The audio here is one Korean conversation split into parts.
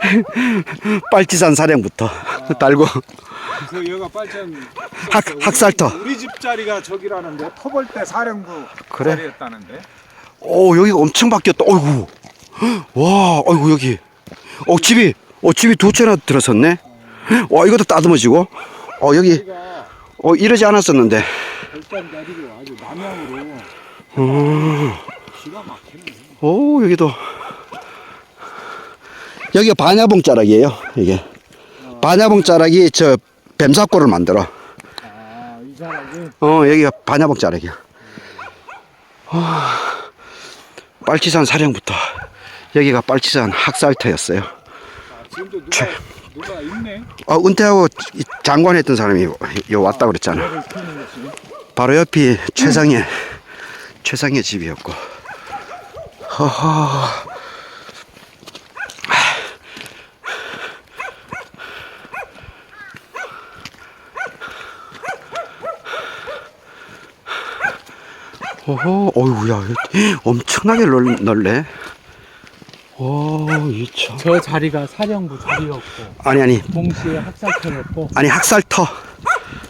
빨치산 사령부터 달고 그 여가 빨천 학, 학살터. 우리 집 자리가 저기라는데 터벌대 사령부 그래? 자리였다는데 오 여기가 엄청 바뀌었다. 어이구. 와, 어이구 여기. 어 집이, 어 집이 두 채나 들어섰네. 와 이것도 따듬어지고. 어 여기, 어 이러지 않았었는데. 별단 자리고 아주 남향으로 음. 기가 막히네 오 여기도. 여기가 반야봉 자락이에요. 이게. 반야봉 자락이 저 뱀사골을 만들어. 아이 어 여기가 반야봉 자락이야. 아, 빨치산 사령부터 여기가 빨치산 학살터였어요. 아, 지금도 누가 누가 있네 어, 은퇴하고 이 장관했던 사람이 요, 요 왔다 그랬잖아. 것이 바로 옆이 최상의 최상의 집이었고. 허허. 오호, 어이구야, 엄청나게 넓, 넓네. 오, 이참. 저 자리가 사령부 자리였고 아니, 아니, 동시에 학살터였고 아니, 학살터.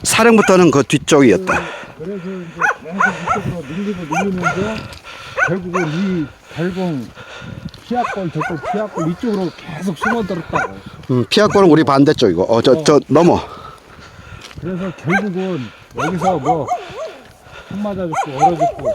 사령부터는 그 뒤쪽이었다. 그래서 이제 계속 이쪽으로 밀리고 밀리면서 결국은 이 달봉 피약골 저쪽 피약골 이쪽으로 계속 숨어들었다고 음, 피아골은 우리 반대쪽이고, 어, 저, 저, 넘어. 그래서 결국은 여기서 뭐총 맞아 죽고 얼어 죽고